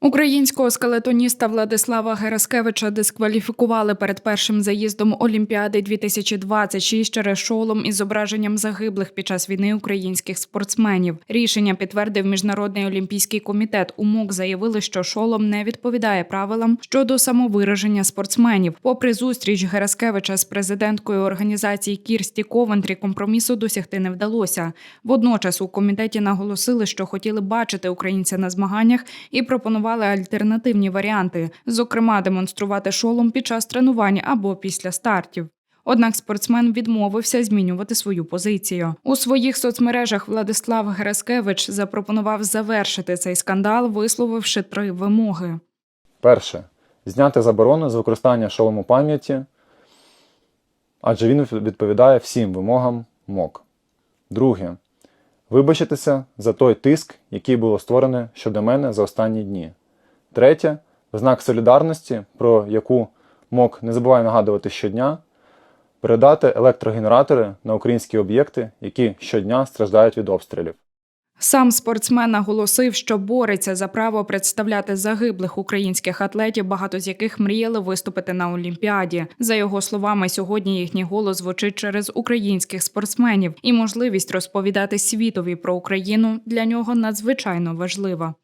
Українського скелетоніста Владислава Гераскевича дискваліфікували перед першим заїздом Олімпіади 2026 через шолом із зображенням загиблих під час війни українських спортсменів. Рішення підтвердив міжнародний олімпійський комітет. У МОК заявили, що шолом не відповідає правилам щодо самовираження спортсменів. Попри зустріч Гераскевича з президенткою організації Кірсті Ковентрі, компромісу досягти не вдалося. Водночас у комітеті наголосили, що хотіли бачити українця на змаганнях і пропонували альтернативні варіанти, зокрема, демонструвати шолом під час тренувань або після стартів. Однак спортсмен відмовився змінювати свою позицію. У своїх соцмережах Владислав Гераскевич запропонував завершити цей скандал, висловивши три вимоги. Перше. Зняти заборону з використання шолому пам'яті, адже він відповідає всім вимогам МОК. Друге. Вибачитися за той тиск, який було створене щодо мене за останні дні. Третє. В знак солідарності, про яку МОК не забуває нагадувати щодня, передати електрогенератори на українські об'єкти, які щодня страждають від обстрілів. Сам спортсмен наголосив, що бореться за право представляти загиблих українських атлетів, багато з яких мріяли виступити на Олімпіаді. За його словами, сьогодні їхній голос звучить через українських спортсменів, і можливість розповідати світові про Україну для нього надзвичайно важлива.